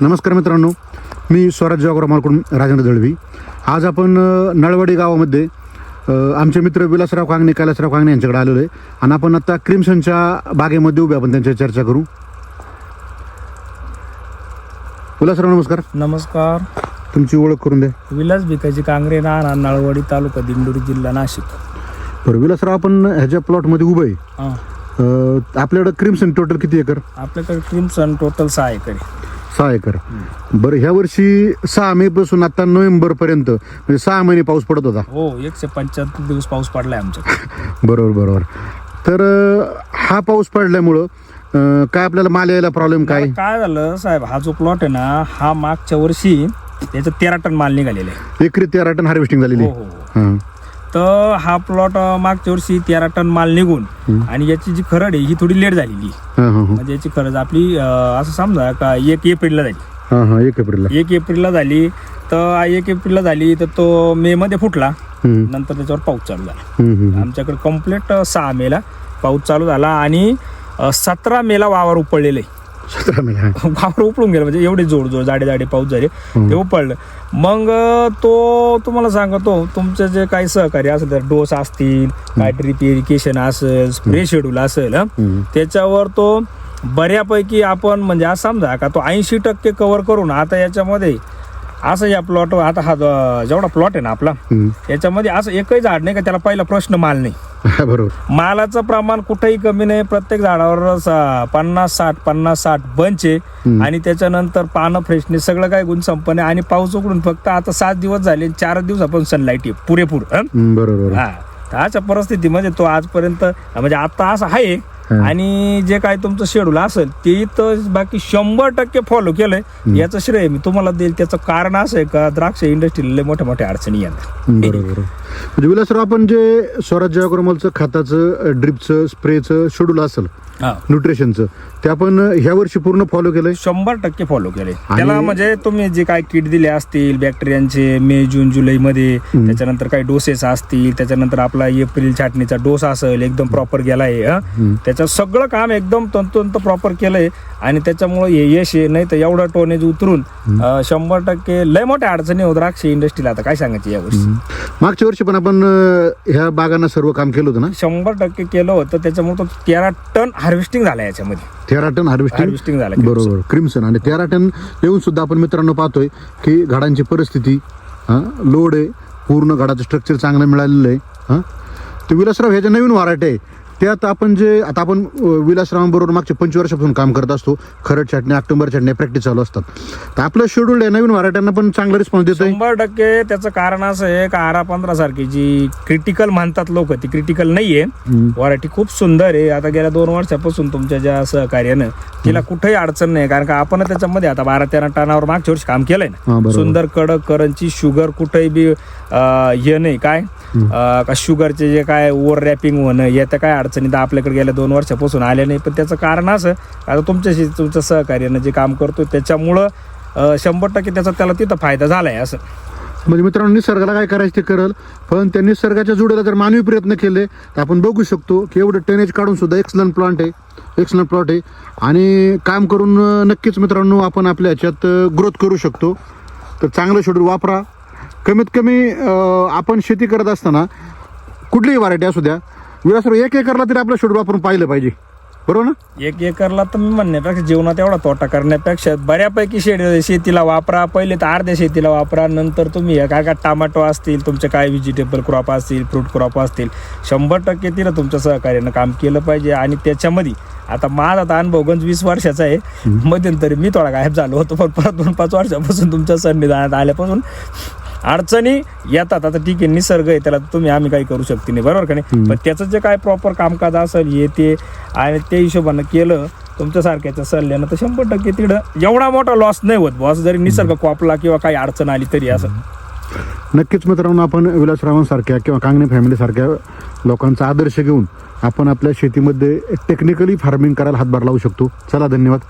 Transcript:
नमस्कार मित्रांनो मी स्वराज्य अग्रमालकडून राजेंद्र दळवी. आज आपण नळवाडी गावामध्ये आमचे मित्र विलासराव कांगणे कैलासराव कांगणे यांच्याकडे आलेलो आहे. आणि आपण आता क्रिमसनच्या बागेमध्ये उभे आपण त्यांची चर्चा करू. विलासराव नमस्कार. नमस्कार. तुमची ओळख करून द्या. विलास भिकाजी कांगरे राहणार नळवडी तालुका दिंडोरी जिल्हा नाशिक. बरं विलासराव आपण ह्याच्या प्लॉटमध्ये उभं आहे. हा. आपल्याकडं क्रिमसन टोटल किती एकर? आपल्याकडे क्रिमसन टोटल सहा एकर आहे. सहा एकर बरं ह्या वर्षी सहा मे पासून आता नोव्हेंबर पर्यंत म्हणजे सहा महिने पाऊस पडत होता हो एकशे पंच्याहत्तर दिवस पाऊस पडलाय आमच्याकडे बरोबर बरोबर तर हा पाऊस पडल्यामुळं अं, काय आपल्याला माल यायला प्रॉब्लेम काय काय झालं साहेब हा जो प्लॉट आहे ना हा मागच्या वर्षी याच्यात तेरा टन माल निघालेला आहे एकरी तेरा टन हार्वेस्टिंग झालेली हो आहे. हो हो. हां. तर हा प्लॉट मागच्या वर्षी तेरा टन माल निघून आणि याची जी खरड आहे ही थोडी लेट झालेली. आहे. म्हणजे याची खरड आपली असं समजा का एक एप्रिलला झाली. हां, हां, एक एप्रिलला. एक एप्रिलला झाली. तर एक एप्रिलला झाली तर तो मे मध्ये फुटला. नंतर त्याच्यावर पाऊस चालू झाला. आमच्याकडे कंप्लीट सहा मेला पाऊस चालू झाला आणि सतरा मेला वावर उपळलेले सतरा हां. वावर उपळून गेलं म्हणजे एवढे जोड जोड जाडे जाडे पाऊस झाले ते उपळलं मग अं, तो तुम्हाला सांगतो तुमचे जे काही सहकारी असेल तर डोस असतील काय ड्रिप इरिगेशन असेल स्प्रे शेड्यूल असेल हं, हम्म. त्याच्यावर तो बऱ्यापैकी आपण म्हणजे असं समजा का तो ऐंशी टक्के कव्हर करून आता याच्यामध्ये असं या प्लॉट आता हा जो- जेवढा प्लॉट आहे ना आपला. याच्यामध्ये असं एकही झाड नाही का त्याला पहिला प्रश्न माल नाही. हां, बरोबर. मालाचं प्रमाण कुठेही कमी नाही प्रत्येक झाडावर सा- पन्नास साठ पन्नास साठ बंच आहे. आणि त्याच्यानंतर पानं फ्रेशनेस सगळं काय गुण संपन्न आहे. आणि पाऊस उघडून फक्त आता सात दिवस झाले चार दिवसापासून सनलाईट आहे पुरेपूर हं? हम्म, बरोबर बरोबर. हा. तर अशा परिस्थितीमध्ये तो आजपर्यंत म्हणजे आता असं आहे आणि जे काय तुमचं शेड्यूल असेल ते तर बाकी शंभर टक्के फॉलो केलंय. याचं श्रेय मी तुम्हाला देईल. त्याचं कारण असं आहे का द्राक्ष इंडस्ट्रीला लय मोठ्या मोठ्या अडचणी येतात बरोबर. म्हणजे विलासराव आपण जे स्वराज्य अग्रमलचं खताचं ड्रिपचं स्प्रेचं शेड्यूल असेल हा. न्यूट्रिशनचं ते आपण ह्या वर्षी पूर्ण फॉलो केलंय? शंभर टक्के फॉलो केले त्याला म्हणजे तुम्ही जे काय किट दिले असतील बॅक्टेरियांचे मे जून जुलै मध्ये त्याच्यानंतर काही डोसेस असतील त्याच्यानंतर आपला एप्रिल छाटणीचा डोस असेल एकदम प्रॉपर गेलाय? त्याचं सगळं काम एकदम तंतोतंत प्रॉपर केलंय. आणि त्याच्यामुळे हे यश आहे नाही तर एवढं टोनेज उतरून शंभर टक्के लय मोठ्या अडचणी होत द्राक्ष इंडस्ट्रीला आता काय सांगायचं यावर्षी मागच्या वर्षी पण आपण ह्या बागांना सर्व काम केलं होतं ना? शंभर टक्के केलं होतं. त्याच्यामुळे तो तेरा टन हार्वेस्टिंग झाला याच्यामध्ये. तेरा टन हार्वेस्टिंग हार्वेस्टिंग झालं बरोबर क्रिमसन आणि तेरा टन येऊन सुद्धा आपण मित्रांनो पाहतोय की घडांची परिस्थिती लोड आहे पूर्ण घडाचं स्ट्रक्चर चांगलं मिळालेलं आहे हां तर विलासराव ह्या ज्या नवीन व्हरायटी आहे. त्यात आपण जे आता आपण विलासरावांबरोबर मागच्या पंचवीस वर्षापासून काम करत असतो. खरड छाटणी ऑक्टोबर छाटणी प्रॅक्टिस चालू असतात. तर आपलं शेड्यूल आहे नवीन व्हरायट्यांना पण चांगला रिस्पॉन्स देतोय. शंभर टक्के त्याचं कारण असं आहे का आरा पंधरा सारखी जी क्रिटिकल म्हणतात लोक ती क्रिटिकल नाहीये. व्हरायटी खूप सुंदर आहे. आता गेल्या दोन वर्षापासून तुमच्या ज्या सहकार्यानं तिला कुठेही अडचण नाही. कारण का आपण त्याच्यामध्ये आता बारा तेरा टनावर मागच्या वर्षी काम केलंय ना. सुंदर कडक करंची शुगर कुठेही बी हे नाही. काय? अं, का शुगरचे जे काय ओव्हर रॅपिंग होणं याच्या काय अडचणी तर आपल्याकडे गेल्या दोन वर्षापासून आल्या नाही. पण त्याचं कारण असं आता तुमच्याशी तुमच्या सहकार्यानं जे काम करतोय त्याच्यामुळं अं, शंभर टक्के त्याचा त्याला तिथं फायदा झालाय असं. म्हणजे मित्रांनो निसर्गाला काय करायचं ते करल पण त्या निसर्गाच्या जुड्याला जर मानवी प्रयत्न केले तर आपण बघू शकतो की एवढं टेनेज काढून सुद्धा एक्सलंट प्लांट आहे. एक्सलंट प्लॉट आहे. आणि काम करून अं, नक्कीच मित्रांनो आपण आपल्या ह्याच्यात ग्रोथ करू शकतो. तर चांगलं शेड्यूल वापरा. कमीत कमी अं, आपण शेती करत असताना कुठलीही व्हरायटी असू द्या विलासराव एक एकरला तरी आपलं शेड्यूल वापरून पाहिलं पाहिजे. बरोबर ना? एक एकरला तर मी म्हणण्यापेक्षा जीवनात एवढा तोटा करण्यापेक्षा बऱ्यापैकी शेड शेतीला वापरा पहिले तर अर्ध्या शेतीला वापरा नंतर तुम्ही हे काय काय टमाटो असतील तुमचे काय व्हेजिटेबल क्रॉप असतील फ्रूट क्रॉप असतील शंभर टक्के तिनं तुमच्या सहकार्यानं काम केलं पाहिजे आणि त्याच्यामध्ये आता माझा आता अनुभव गंज वीस वर्षाचा आहे. मध्यंतरी मी थोडा गायब झालो होतो पण परत दोन पाच वर्षापासून तुमच्या सन्निधानात आल्यापासून अडचणी येतात. आता ठीक आहे निसर्ग आहे त्याला तुम्ही आम्ही काही करू शकते नाही. बरोबर का नाही? पण त्याचं जे काय प्रॉपर कामकाज असेल हे ते आणि त्या हिशोबानं केलं तुमच्या सारख्याच्या सल्ल्यानं तर शंभर टक्के तिकडं एवढा मोठा लॉस नाही होत बॉस जरी निसर्ग कोपला किंवा काही अडचण आली तरी असं. नक्कीच मित्रांनो आपण विलासरावांसारख्या किंवा कांगणे फॅमिलीसारख्या लोकांचा आदर्श घेऊन आपण आपल्या शेतीमध्ये टेक्निकली फार्मिंग करायला हातभार लावू शकतो. चला धन्यवाद.